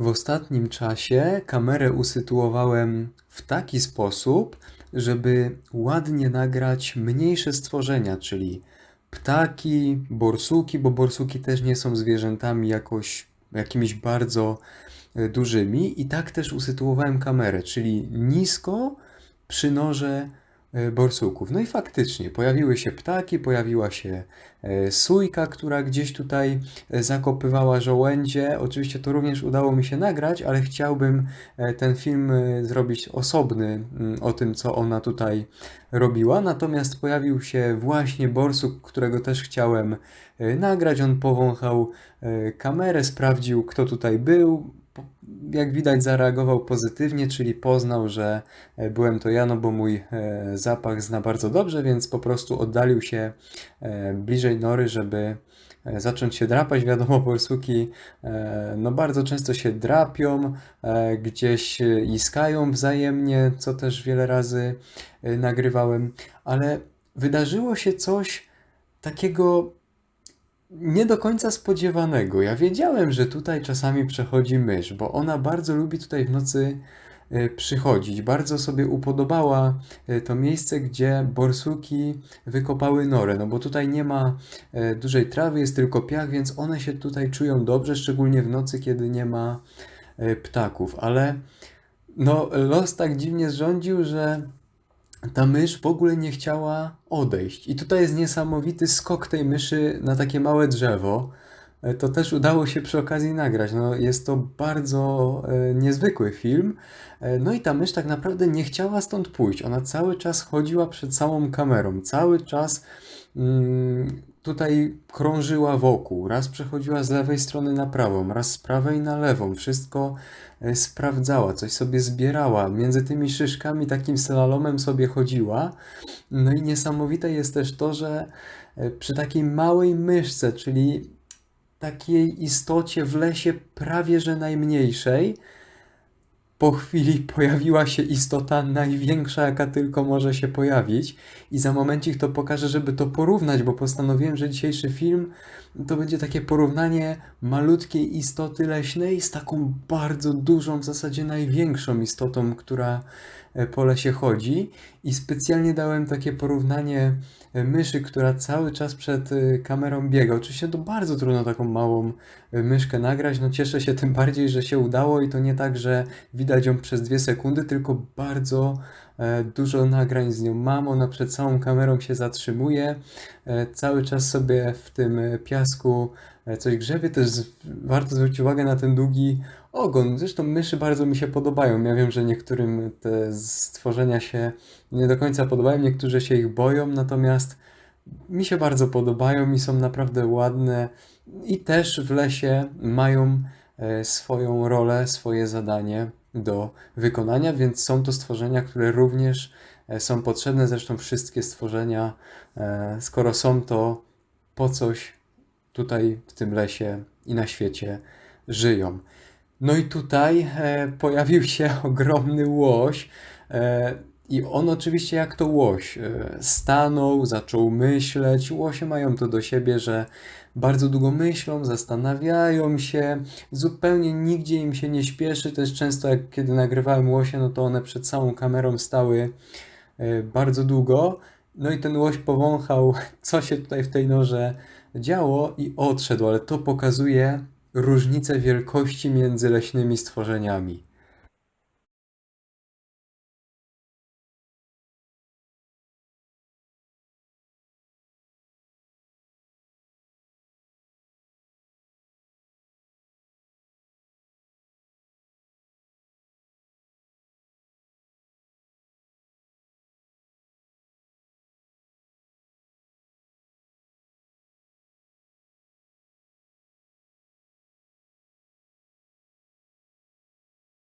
W ostatnim czasie kamerę usytuowałem w taki sposób, żeby ładnie nagrać mniejsze stworzenia, czyli ptaki, borsuki, bo borsuki też nie są zwierzętami jakoś jakimiś bardzo e, dużymi. I tak też usytuowałem kamerę, czyli nisko przy noże borsuków. No i faktycznie pojawiły się ptaki, pojawiła się e, sójka, która gdzieś tutaj e, zakopywała żołędzie. Oczywiście to również udało mi się nagrać, ale chciałbym ten film zrobić osobny mm, o tym, co ona tutaj robiła. Natomiast pojawił się właśnie borsuk, którego też chciałem nagrać. On powąchał kamerę, sprawdził, kto tutaj był jak widać, zareagował pozytywnie, czyli poznał, że e, byłem to ja, no bo mój e, zapach zna bardzo dobrze, więc po prostu oddalił się e, bliżej nory, żeby zacząć się drapać. Wiadomo, borsuki no bardzo często się drapią, gdzieś iskają wzajemnie, co też wiele razy nagrywałem, ale wydarzyło się coś takiego nie do końca spodziewanego. Ja wiedziałem, że tutaj czasami przechodzi mysz, bo ona bardzo lubi tutaj w nocy e, przychodzić. Bardzo sobie upodobała e, to miejsce, gdzie borsuki wykopały norę, no bo tutaj nie ma e, dużej trawy, jest tylko piach, więc one się tutaj czują dobrze, szczególnie w nocy, kiedy nie ma ptaków. Ale no, los tak dziwnie zrządził, że ta mysz w ogóle nie chciała odejść. I tutaj jest niesamowity skok tej myszy na takie małe drzewo. E, to też udało się przy okazji nagrać. No, jest to bardzo e, niezwykły film. E, no i ta mysz tak naprawdę nie chciała stąd pójść. Ona cały czas chodziła przed całą kamerą, cały czas mm, tutaj krążyła wokół. Raz przechodziła z lewej strony na prawą, raz z prawej na lewą. Wszystko e, sprawdzała, coś sobie zbierała. Między tymi szyszkami takim slalomem sobie chodziła. No i niesamowite jest też to, że e, przy takiej małej myszce, czyli takiej istocie w lesie prawie że najmniejszej, po chwili pojawiła się istota największa, jaka tylko może się pojawić. I za momencik to pokażę, żeby to porównać, bo postanowiłem, że dzisiejszy film to będzie takie porównanie malutkiej istoty leśnej z taką bardzo dużą, w zasadzie największą istotą, która po lesie chodzi. I specjalnie dałem takie porównanie e, myszy, która cały czas przed e, kamerą biega. Oczywiście to bardzo trudno taką małą myszkę nagrać. No cieszę się tym bardziej, że się udało i to nie tak, że widać ją przez dwie sekundy, tylko bardzo E, dużo nagrań z nią mam, ona przed całą kamerą się zatrzymuje, e, cały czas sobie w tym piasku e, coś grzebie, też warto zwrócić uwagę na ten długi ogon. Zresztą myszy bardzo mi się podobają. Ja wiem, że niektórym te stworzenia się nie do końca podobają, niektórzy się ich boją, natomiast mi się bardzo podobają i są naprawdę ładne i też w lesie mają swoją rolę, swoje zadanie do wykonania, więc są to stworzenia, które również e, są potrzebne. Zresztą wszystkie stworzenia, e, skoro są to po coś tutaj w tym lesie i na świecie żyją. No i tutaj e, pojawił się ogromny łoś. I on oczywiście jak to łoś stanął, zaczął myśleć. Łosie mają to do siebie, że bardzo długo myślą, zastanawiają się, zupełnie nigdzie im się nie śpieszy. Jest często, jak kiedy nagrywałem łosie, no to one przed całą kamerą stały e, bardzo długo. No i ten łoś powąchał, co się tutaj w tej norze działo i odszedł, ale to pokazuje różnicę wielkości między leśnymi stworzeniami.